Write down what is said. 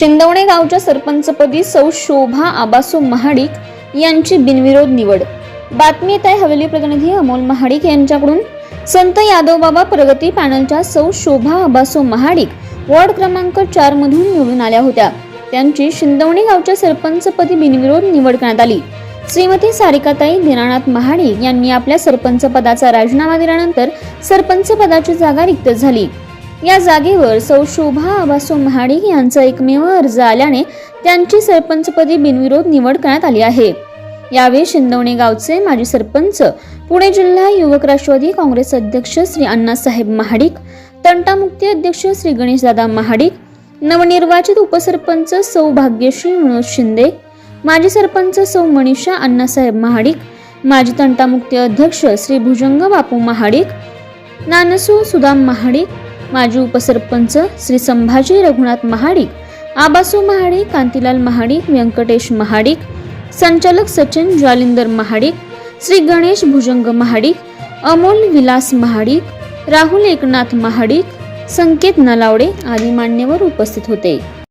शिंदवणे गावच्या सरपंचपदी सौ शोभा आबासो महाडिक यांची बिनविरोध निवड. बातमी येत आहे हवेली प्रतिनिधी अमोल महाडिक यांच्याकडून. संत यादवबाबा प्रगती पॅनलच्या सौ शोभा आबासो महाडिक वॉर्ड क्रमांक चार मधून निवडून आल्या होत्या. त्यांची शिंदवणे गावच्या सरपंचपदी बिनविरोध निवड करण्यात आली. श्रीमती सारिकाताई दिनानाथ महाडिक यांनी आपल्या सरपंच पदाचा राजीनामा दिल्यानंतर सरपंच पदाची जागा रिक्त झाली. या जागेवर सौ शोभा आबासो महाडिक यांचा एकमेव अर्ज आल्याने त्यांची सरपंचपदी बिनविरोध निवड करण्यात आली आहे. यावेळी शिंदवणे गावचे माजी सरपंच पुणे जिल्हा युवक राष्ट्रवादी काँग्रेस अध्यक्ष श्री अण्णासाहेब महाडिक तंटामुक्ती अध्यक्ष श्री गणेशदादा महाडिक नवनिर्वाचित उपसरपंच सौ भाग्यश्री मनोज शिंदे माजी सरपंच सौ मनीषा अण्णासाहेब महाडिक माजी तंटामुक्ती अध्यक्ष श्री भुजंग बापू महाडिक नानसू सुदाम महाडिक माजी उपसरपंच श्री संभाजी रघुनाथ महाडिक आबासू महाडिक कांतीलाल महाडिक व्यंकटेश महाडिक संचालक सचिन ज्वालिंदर महाडिक श्री गणेश भुजंग महाडिक अमोल विलास महाडिक राहुल एकनाथ महाडिक संकेत नलावडे आदी मान्यवर उपस्थित होते.